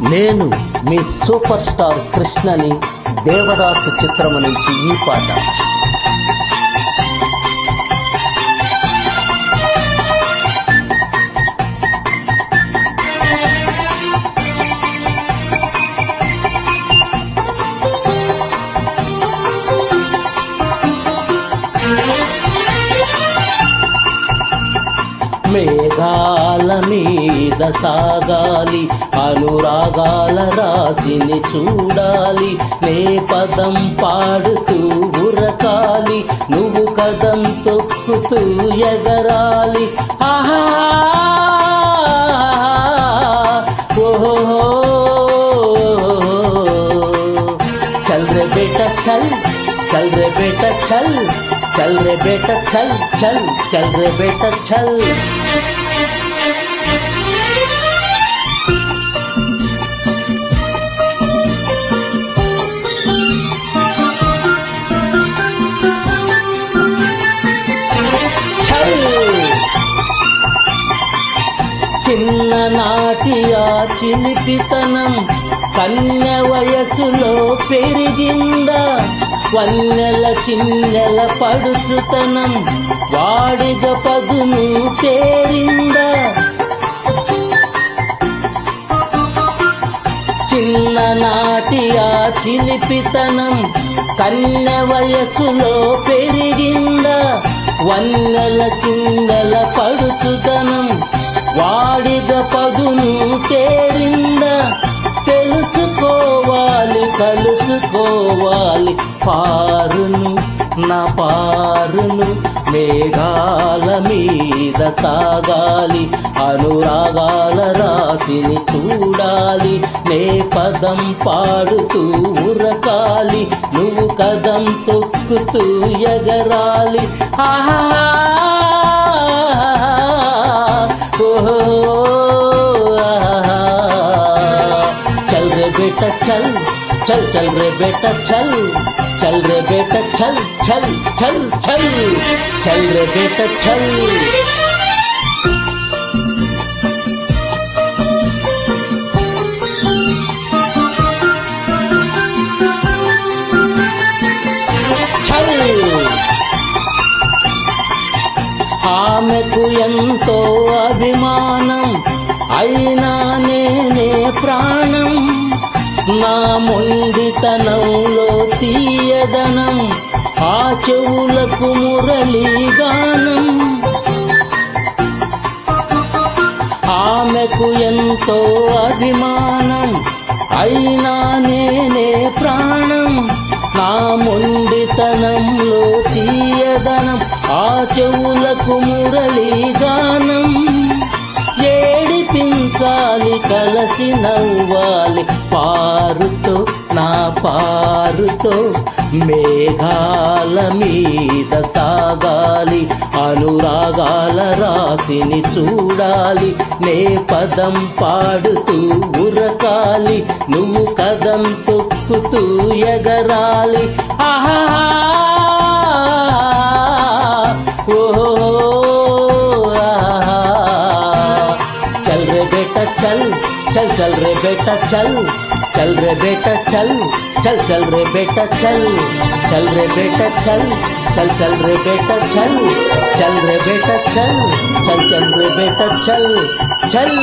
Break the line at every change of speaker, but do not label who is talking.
నేను మీ super star కృష్ణని దేవదాసు చిత్రము నుంచి ఈ పాట. మేఘాల మీద సాగాలి అనురాగాల రాశిని చూడాలి. నే పదం పాడుతూ ఉరకాలి నువ్వు కదం తొక్కుతూ ఎగరాలి. ఆహా! ఓహో చల్ రే చల్. చల్ రే చల్. चल रे बेटा చల్ చల్ चल रे बेटा చల్. చల్. చిన్ననాటి ఆ చిలిపితనం కన్య వయసులో పెరిగిందా? వన్నెల చిన్నెల పడుచుతనం వాడిగ పదును తేరిందా. చిన్ననాటి ఆ చిలిపితనం కన్న వయసులో పెరిగింద. వన్నెల చిన్నెల పడుచుతనం వాడిగ పదును తేరి కలుసుకోవాలి పారును నా పారును మేఘాల మీద సాగాలి. అనురాగాల రాశిని చూడాలి. నే పదం పాడుతూ ఉరకాలి నువ్వు కదం తొక్కుతూ ఎగరాలి. ఆహా! ఓహో! ఆహా. చల్ రే బేటా చల్. चल चल रे बेटा चल चल रे बेटा चल चल चल चल चल रे बेटा चल ఆమెకు ఎంతో అభిమానం అయినా నేనే ప్రాణం. నా మొండితనంలో తీయదనం ఆ చెవులకు మురళీగానం ఆమెకు ఎంతో అభిమానం అయినా నేనే ప్రాణం. నా మొండితనంలో తీయదనం ఆ చెవులకు మురళీగానం ఏడిపించాలి కలసి నవ్వాలి. పారుతో నా పారుతో మేఘాల మీద సాగాలి. అనురాగాల రాశిని చూడాలి. నే పదం పాడుతూ ఉరకాలి. నువ్వు కదం తొక్కుతూ ఎగరాలి. ఆహా బేటా చల్ చల్ చల్ రే బేటా చల్ చల్ రే బేటా చల్ చల్ చల్ రే బేటా చల్ చల్ రే బేటా చల్ చల్ చల్ రే బేటా చల్ చల్ రే బేటా చల్ చల్ చల్ రే బేటా చల్ చల్